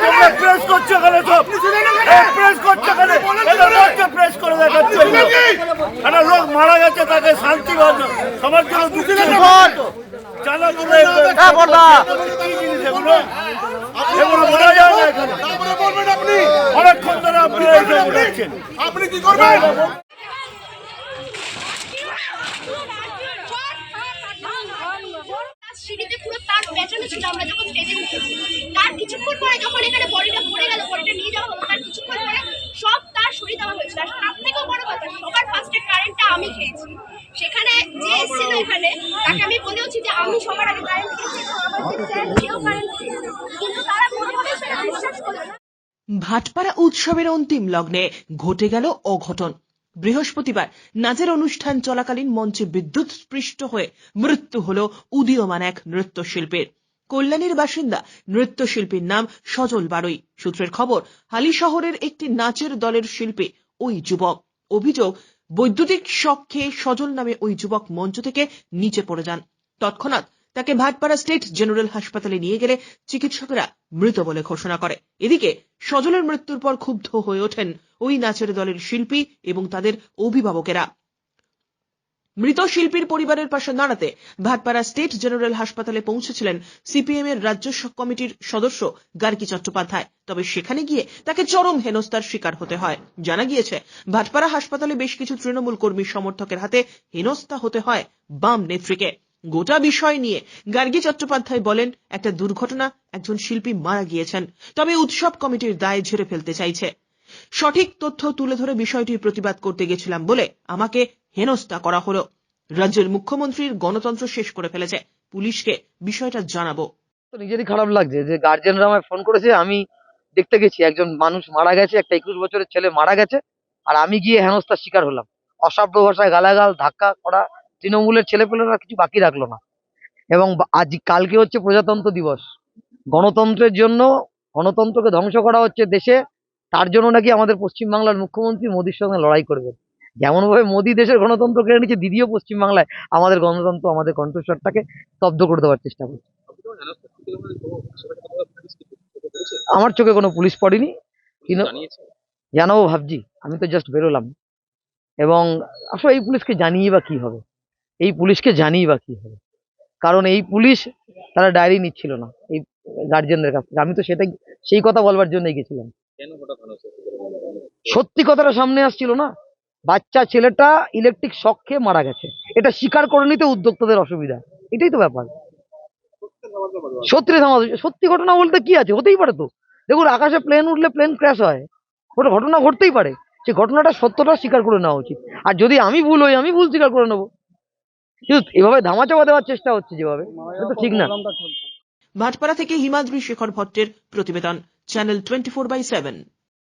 তোমরা প্রেস করছ কেন সব। প্রেস করছ কেন প্রেস করে দেখাচ্ছে। একটা লোক মারা গেছে তাকে শান্তি সবার জন্য দুঃখ জানা তোমরা কি এগুলো? বলা যায় না এখানে। আপনি। অনেকক্ষণ ধরে আপনি কি করবেন সিঁড়িতে পুরো তার পেছনে আমরা যখন স্টেজে তার কিছুক্ষণ পরে যখন এখানে বডিটা পড়ে গেল, বডিটা নিয়ে যাওয়া হলো, তার কিছুক্ষণ পরে সব তার সরিয়ে দেওয়া হয়েছিল। আর তার থেকেও বড় কথা, সবার ফার্স্টে কারেন্টটা আমি খেয়েছি। সেখানে যে এসেছিল এখানে, তাকে আমি যে আমি সবার আগে কারেন্ট খেয়েছি কিন্তু তারা কোনোভাবেই সেটা বিশ্বাস না। ভাটপাড়া উৎসবের অন্তিম লগ্নে ঘটে গেল অঘটন। বৃহস্পতিবার নাচের অনুষ্ঠান চলাকালীন মঞ্চে বিদ্যুৎ স্পৃষ্ট হয়ে মৃত্যু হল উদীয়মান এক নৃত্যশিল্পীর। কল্যাণীর বাসিন্দা নৃত্যশিল্পীর নাম সজল বারুই। সূত্রের খবর হালি শহরের একটি নাচের দলের শিল্পী ওই যুবক। অভিযোগ, বৈদ্যুতিক শখ খেয়ে সজল নামে ওই যুবক মঞ্চ থেকে নিচে পড়ে যান। তৎক্ষণাৎ তাকে ভাটপাড়া স্টেট জেনারেল হাসপাতালে নিয়ে গেলে চিকিৎসকেরা মৃত বলে ঘোষণা করে। এদিকে, সজলের মৃত্যুর পর ক্ষুব্ধ হয়ে ওঠেন ওই নাচের দলের শিল্পী এবং তাদের অভিভাবকেরা। মৃত শিল্পীর পরিবারের পাশে দাঁড়াতে ভাটপাড়া স্টেট জেনারেল হাসপাতালে পৌঁছেছিলেন সিপিএম এর রাজ্য কমিটির সদস্য গার্গী চট্টোপাধ্যায়। তবে সেখানে গিয়ে তাকে চরম হেনস্থার শিকার হতে হয়। জানা গিয়েছে, ভাটপাড়া হাসপাতালে বেশ কিছু তৃণমূল কর্মী সমর্থকের হাতে হেনস্থা হতে হয় বাম নেত্রীকে। গোটা বিষয় নিয়ে গার্গী চট্টোপাধ্যায় বলেন, একটা দুর্ঘটনা, একজন শিল্পী মারা গিয়েছেন। তবে উৎসব কমিটির দায় ঝেড়ে ফেলতে চাইছে। সঠিক তথ্য তুলে ধরে বিষয়টির প্রতিবাদ করতে গেছিলাম বলে আমাকে হেনস্থা করা হলো। রাজ্যের মুখ্যমন্ত্রীর গণতন্ত্র শেষ করে ফেলেছে। পুলিশকে বিষয়টা জানাব। নিজেরই খারাপ লাগছে যে গার্জেনরা আমায় ফোন করেছে, আমি দেখতে গেছি, একজন মানুষ মারা গেছে, একটা একুশ বছরের ছেলে মারা গেছে, আর আমি গিয়ে হেনস্থার শিকার হলাম। অসভ্য ভাষায় গালাগাল, ধাক্কা করা, তৃণমূলের ছেলেপেলেরা কিছু বাকি রাখল না। এবং আজ কালকে হচ্ছে প্রজাতন্ত্র দিবস। গণতন্ত্রের জন্য গণতন্ত্রকে ধ্বংস করা হচ্ছে দেশে তার জন্য নাকি আমাদের পশ্চিমবাংলার মুখ্যমন্ত্রী মোদীর সঙ্গে লড়াই করবেন। যেমন ভাবে মোদী দেশের গণতন্ত্র কেড়ে নিচ্ছে দিদিও পশ্চিমবাংলায় আমাদের গণতন্ত্র আমাদের কণ্ঠস্বরটাকে স্তব্ধ করে দেওয়ার চেষ্টা করছে। আমার চোখে কোনো পুলিশ পড়েনি। কিন্তু জানাব ভাবছি আমি তো জাস্ট বেরোলাম। এবং আসলে এই পুলিশকে জানিয়ে বা কি হবে? এই পুলিশকে জানিয়ে বা কি হবে? কারণ এই পুলিশ তারা ডায়েরি নিচ্ছিল না এই গার্জেনদের কাছ থেকে। আমি তো সেটাই সেই কথা বলবার জন্যই গেছিলাম। সত্যি কথাটা সামনে আসছিল না। বাচ্চা ছেলেটা ইলেকট্রিক শক খেয়ে মারা গেছে। এটা স্বীকার করে নিতে উদ্যোক্তাদের অসুবিধা। এটাই তো ব্যাপার। সত্যি সত্যি ঘটনা বলতে কি আছে? হতেই পারে তো। দেখুন আকাশে প্লেন উঠলে প্লেন ক্র্যাশ হয়। ওটা ঘটনা ঘটতেই পারে। সেই ঘটনাটা সত্যটা স্বীকার করে নেওয়া উচিত। আর যদি আমি ভুল হই আমি ভুল স্বীকার করে নেব। কিন্তু এভাবে ধামাচাপা দেওয়ার চেষ্টা হচ্ছে যেভাবে এটা তো ঠিক না। ভাটপাড়া থেকে হিমাদ্রি শেখর ভট্টের প্রতিবেদন। channel 24 by 7.